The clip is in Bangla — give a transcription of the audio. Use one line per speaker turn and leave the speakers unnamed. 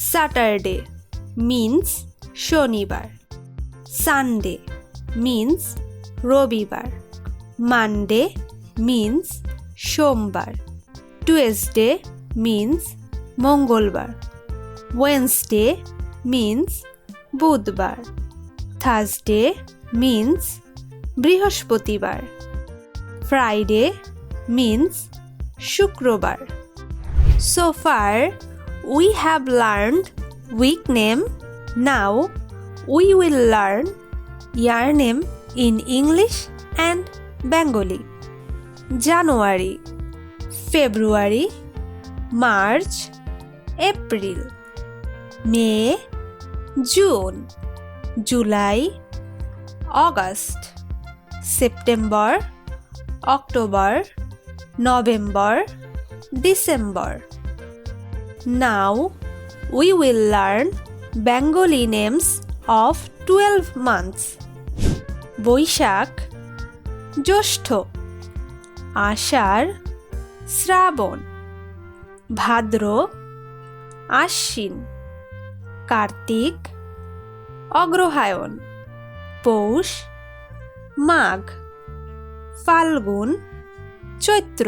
স্যাটারডে মিন্স শনিবার। সানডে মিন্স রবিবার। মানডে মিন্স সোমবার। টুয়েসডে মিন্স মঙ্গলবার। ওয়েন্সডে মিন্স বুধবার। থার্সডে মিন্স বৃহস্পতিবার। ফ্রাইডে মিন্স শুক্রবার। Far, we have learned week name. Now, we will learn year name in English and Bengali. January, February, March, April, May, June, July, August, September, October, November, December. Now, we will learn Bengali names of 12 months. বৈশাখ জ্যৈষ্ঠ আষাঢ় শ্রাবণ ভাদ্র আশ্বিন কার্তিক অগ্রহায়ণ পৌষ মাঘ ফাল্গুন চৈত্র